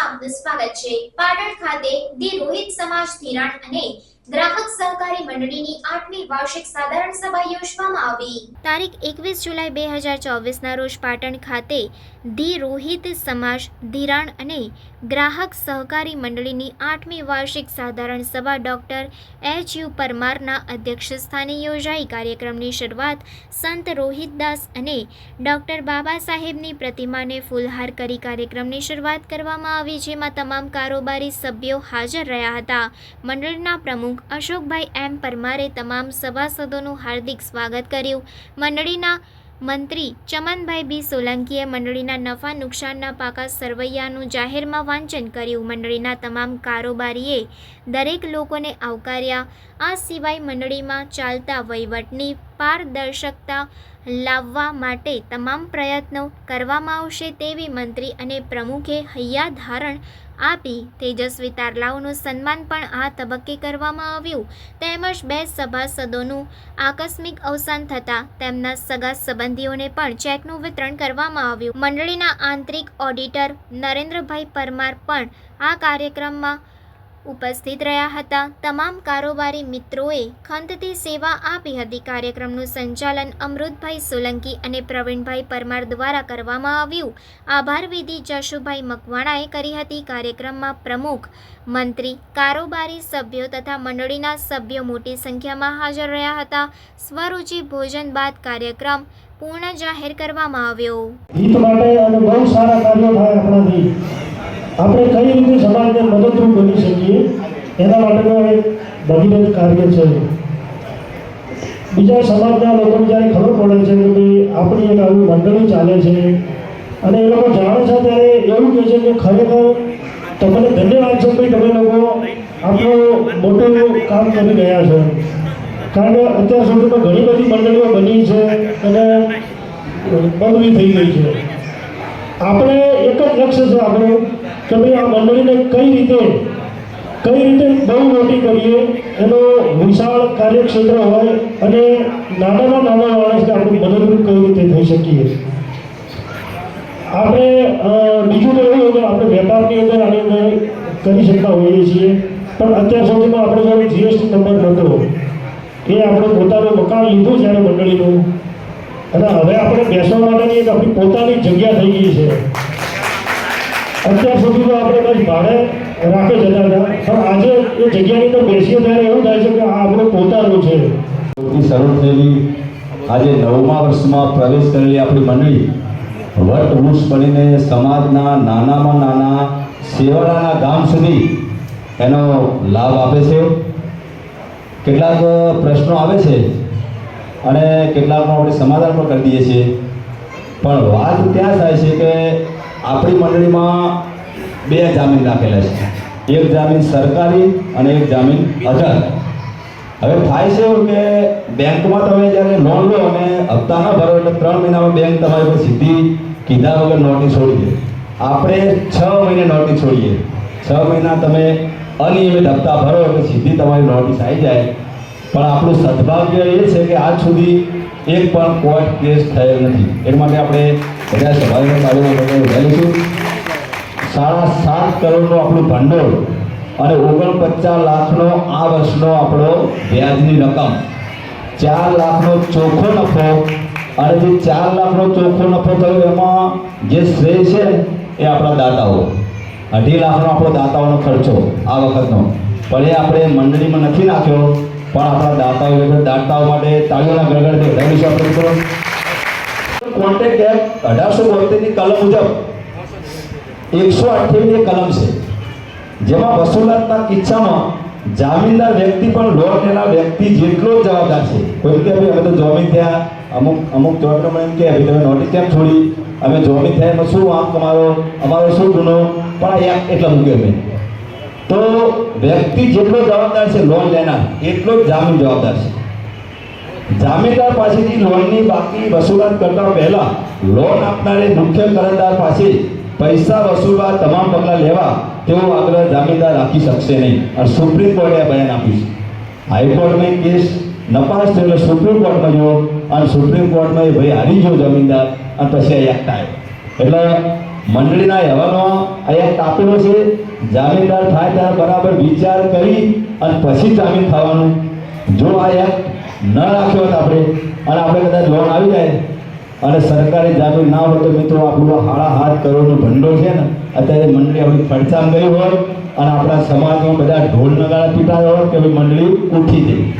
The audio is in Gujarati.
આપનું સ્વાગત છે પાટણ ખાતે દી રોહિત સમાજ ધિરાણ અને ગ્રાહક સહકારી મંડળીની આઠમી વાર્ષિક સાધારણ સભા યોજવામાં આવી. તારીખ એકવીસ જુલાઈ બે હજાર ચોવીસના રોજ પાટણ ખાતે ધી રોહિત સમાજ, ધિરાણ અને ગ્રાહક સહકારી મંડળીની આઠમી વાર્ષિક સાધારણ સભા ડોક્ટર એચ યુ પરમારના અધ્યક્ષસ્થાને યોજાઈ. કાર્યક્રમની શરૂઆત સંત રોહિતદાસ અને ડોક્ટર બાબા સાહેબની પ્રતિમાને ફૂલહાર કરી કાર્યક્રમની શરૂઆત કરવામાં આવી, જેમાં તમામ કારોબારી સભ્યો હાજર રહ્યા હતા. મંડળના પ્રમુખ અશોકભાઈ એમ પરમારે તમામ સભાસદોનું હાર્દિક સ્વાગત કર્યું. મંડળીના મંત્રી ચમનભાઈ બી સોલંકીએ મંડળીના નફા નુકસાનના પાકા સરવૈયાનું જાહેરમાં વાંચન કર્યું. મંડળીના તમામ કારોબારીએ દરેક લોકોને આવકાર્યા. આ સિવાય મંડળીમાં ચાલતા વહીવટની પારદર્શકતા લાવવા માટે તમામ પ્રયત્નો કરવામાં આવશે તેવી મંત્રી અને પ્રમુખે હૈયા ધારણ આપી તેજસ્વી તારલાઓનું સન્માન પણ આ તબક્કે કરવામાં આવ્યું. તેમજ બે સભાસદોનું આકસ્મિક અવસાન થતાં તેમના સગા સંબંધીઓને પણ ચેકનું વિતરણ કરવામાં આવ્યું. મંડળીના આંતરિક ઓડિટર નરેન્દ્રભાઈ પરમાર પણ આ કાર્યક્રમમાં ઉપસ્થિત રહ્યા હતા. તમામ કારોબારી મિત્રોએ ખંતથી સેવા આપી હતી. કાર્યક્રમનું સંચાલન અમૃતભાઈ સોલંકી અને પ્રવીણભાઈ પરમાર દ્વારા કરવામાં આવ્યું. આભાર વિધિ જશુભાઈ મકવાણાએ કરી હતી. કાર્યક્રમમાં પ્રમુખ, મંત્રી, કારોબારી સભ્યો તથા મંડળીના સભ્યો મોટી સંખ્યામાં હાજર રહ્યા હતા. સ્વરૂચિ ભોજન બાદ કાર્યક્રમ પૂર્ણ જાહેર કરવામાં આવ્યો. હિત માટે અને બહુ સારા કાર્યો થાય આપણાથી. આપણે કઈ રીતે સમાજને મદદરૂપ બની શકીએ? એના માટેનું એક ભગીરથ કાર્ય છે. બીજા સમાજના લોકોને જ્યારે ખબર પડે છે કે ભાઈ આપણી એક આવી મંડળી ચાલે છે, અને એ લોકો જાણે છે ત્યારે એવું કહે છે કે ખરેખર તમને ધન્યવાદ છે ભાઈ તમે લોકો આપણું મોટું કામ કરી રહ્યા છો. કારણ કે અત્યાર સુધીમાં ઘણી બધી મંડળીઓ બની છે અને બદલી થઈ ગઈ છે. આપણે એક જ લક્ષ્ય છે આપણું કે ભાઈ આ મંડળીને કઈ રીતે કઈ રીતે બહુ મોટી કરીએ? એનો વિશાળ કાર્યક્ષેત્ર હોય અને નાનામાં નાના માણસને આપણે મદદરૂપ કઈ રીતે થઈ શકીએ? આપણે બીજું તો એવું કે આપણે વેપારની અંદર આની અંદર કરી શકતા હોઈએ છીએ, પણ અત્યાર સુધીમાં આપણે જોડે જીએસટી નંબર નહોતો એ આપણે પોતાનું મકાન લીધું જ્યારે મંડળીનું, અને હવે આપણે બેસવા માટેની આપણી પોતાની જગ્યા થઈ ગઈ છે. અત્યાર સુધી તો આપણે કંઈ ભાડે રાખે જતા હતા પણ આજે એ જગ્યાની અંદર બેસીએ ત્યારે એવું થાય છે કે આ આપણું પોતાનું છે. શરૂ થયેલી આજે નવમા વર્ષમાં પ્રવેશ કરેલી આપણી મંડળી વટ વૃક્ષ બનીને સમાજના નાનામાં નાના સેવાળાના ગામ સુધી એનો લાભ આપે છે. કેટલાક પ્રશ્નો આવે છે અને કેટલાકનો આપણે સમાધાન પણ કરી દઈએ છીએ. પણ વાત ત્યાં થાય છે કે આપણી મંડળીમાં બે જામીન રાખેલા છે. એક જામીન સરકારી અને એક જામીન અઢાર હવે થાય છે એવું કે બેંકમાં તમે જ્યારે લોન લો અને હપ્તા ન ભરો એટલે ત્રણ મહિનામાં બેંક તમારી પર સીધી કીધા વગર નોટિસ છોડી દે. આપણે છ મહિને નોટિસ છોડીએ છ મહિના તમે અનિયમિત હપ્તા ભરો એટલે સીધી તમારી નોટિસ આવી જાય. પણ આપણું સદભાગ્ય એ છે કે આજ સુધી એક પણ કોર્ટ કેસ થયેલ નથી. એ માટે આપણે બધા સભાના કાર્યો વધારીશું સાડા સાત કરોડનું આપણું ભંડોળ અને ઓગણપચાસ લાખનો આ વર્ષનો આપણો વ્યાજની રકમ. ચાર લાખનો ચોખ્ખો નફો અને જે ચાર લાખનો ચોખ્ખો નફો થયો એમાં જે શ્રેય છે એ આપણા દાતાઓ. અઢી લાખનો આપણો દાતાઓનો ખર્ચો આ વખતનો. પણ એ આપણે મંડળીમાં નથી નાખ્યો પણ આપણા દાતાઓ દાતાઓ માટે તાળીઓના ગળગળથી વધારીશું આપણે મિત્રો કોન્ટેક્ટ એક્ટ અઢારસો બોતેરની કલમ મુજબ. એકસો અઠ્યાવીસ કલમ છે. જેમાં વસૂલાતના કિસ્સામાં જામીનદાર વ્યક્તિ પણ લોન લેનાર વ્યક્તિ જેટલો જ જવાબદાર છે. કોઈ કે ભાઈ, અમે તો જોમીન થયા. અમુક અમુક જોડનો એમ કે, ભાઈ, તમે નોટિસ કેમ છોડી? અમે જોમીન થયા, એમાં શું વાંક તમારો અમારો શું ગુનો? પણ આ એક એટલા મૂકે અમે તો વ્યક્તિ જેટલો જવાબદાર છે લોન લેનાર, એટલો જ જામીન જવાબદાર છે. જામીનદાર પાસેથી લોનની બાકી વસૂલાત કરતા પહેલા લોન આપનારે મુખ્ય કરજદાર પાસે પૈસા વસૂલવા તમામ પગલાં લેવા તેવો આગ્રહ જામીનદાર રાખી શકશે નહીં. અને સુપ્રીમ કોર્ટે બયાન આપ્યું છે. હાઈકોર્ટમાં કેસ નપાસ થયો સુપ્રીમ કોર્ટમાં જુઓ અને સુપ્રીમ કોર્ટમાં એ ભાઈ હારી ગયો જમીનદાર અને પછી આ એક્ટ આવ્યો. એટલે મંડળીના અહેવાલમાં આ એક્ટ આપેલો છે, જામીનદાર થાય ત્યારે બરાબર વિચાર કરી અને પછી જામીન થવાનું. જો આ એક્ટ ન રાખ્યો હોત આપણે. અને આપણે કદાચ લોન આવી જાય. અને સરકારે જામીન ના હોય તો મિત્રો આપણું હાડા હાથ કરોડનો ભંડોળ છે ને, અત્યારે મંડળી આપણી ફરસામ ગઈ હોય અને આપણા સમાજમાં બધા ઢોલ નગારા પીટાયા હોય કે ભાઈ મંડળી ઉઠી જઈ